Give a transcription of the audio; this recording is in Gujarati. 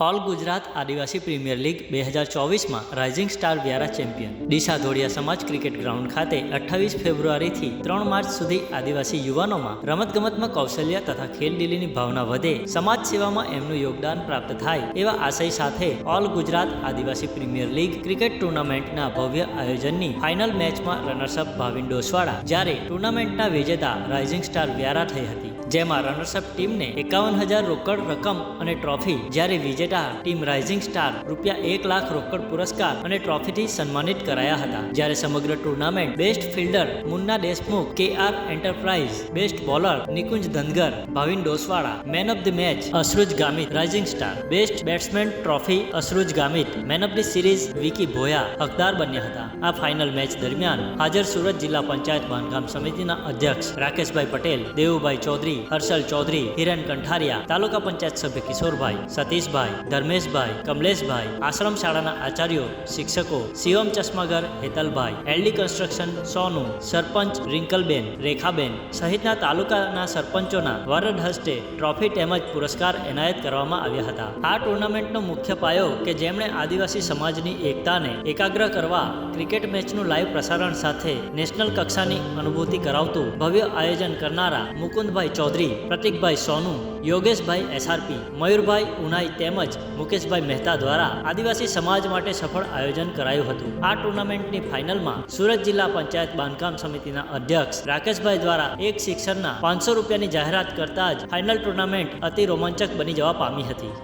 All Gujarat Adivasi premier league બે હજાર ચોવીસમાં rising star Vyara champion. Deesa Dholiya સમાજ ક્રિકેટ ગ્રાઉન્ડ ખાતે અઠ્ઠાવીસ ફેબ્રુઆરીથી ત્રણ માર્ચ સુધી આદિવાસી યુવાનોમાં રમતગમતમાં કૌશલ્ય તથા ખેલદિલીની ભાવના વધે. સમાજ સેવામાં એમનું યોગદાન પ્રાપ્ત થાય એવા આશય સાથે all Gujarat Adivasi premier league cricket ટુર્નામેન્ટના ભવ્ય આયોજનની ફાઇનલ મેચમાં રનર્સઅપ ભાવિન ડોસવાળા જ્યારે ટુર્નામેન્ટના વિજેતા રાઇઝિંગ સ્ટાર વ્યારા થઈ હતી. જેમાં રનર્સઅપ ટીમને એકાવન હજાર રોકડ રકમ અને ટ્રોફી, જ્યારે વિજેતા ટીમ રાઇઝિંગ સ્ટાર રૂપિયા એક લાખ રોકડ પુરસ્કાર અને ટ્રોફીથી સન્માનિત કરાયા હતા. જ્યારે સમગ્ર tournament best fielder Munna Deshmukh K R enterprise best bowler Nikunj Dhangar, Bhavin Doswala man of the match Asruj Gamit rising star best batsman trophy Asruj Gamit man of the series Vicky Bhoya હકદાર બન્યા હતા. આ ફાઇનલ મેચ દરમિયાન હાજર સુરત જિલ્લા પંચાયત બાંધકામ સમિતિના અધ્યક્ષ રાકેશભાઈ પટેલ, દેવુભાઈ ચૌધરી હર્ષલ ચૌધરી હિરણ કંઠારિયા, તાલુકા પંચાયત સભ્ય કિશોરભાઈ, સતીશભાઈ, ધર્મેશભાઈ, કમલેશભાઈ, આશ્રમ શાળાના આચાર્યો, શિક્ષકો, શિવમ ચશ્માગર હેતલભાઈ, એલડી કન્સ્ટ્રક્શન, સોનુ, સરપંચ રિંકલબેન, રેખાબેન સહિતના તાલુકાના સરપંચોના વરદ હસ્તે ટ્રોફી તેમજ પુરસ્કાર એનાયત કરવામાં આવ્યા હતા. આ ટુર્નામેન્ટનો મુખ્ય પાયો કે જેમણે આદિવાસી સમાજની એકતાને એકાગ્ર કરવા ક્રિકેટ મેચનું લાઈવ પ્રસારણ સાથે નેશનલ કક્ષાની અનુભૂતિ કરાવતું ભવ્ય આયોજન કરનારા મુકુંદભાઈ ચૌધરી, પ્રતિકભાઈ સોનુ, યોગેશભાઈ એસઆરપી, મયુરભાઈ ઉનાઈ તેમજ મુકેશભાઈ મહેતા દ્વારા આદિવાસી સમાજ માટે સફળ આયોજન કરાયું હતું. આ ટુર્નામેન્ટની ફાઇનલમાં સુરત જિલ્લા પંચાયત બાંધકામ સમિતિના અધ્યક્ષ રાકેશભાઈ દ્વારા એક શિક્ષણના પાંચસો રૂપિયાની જાહેરાત કરતા જ ફાઇનલ ટુર્નામેન્ટ અતિ રોમાંચક બની જવા પામી હતી.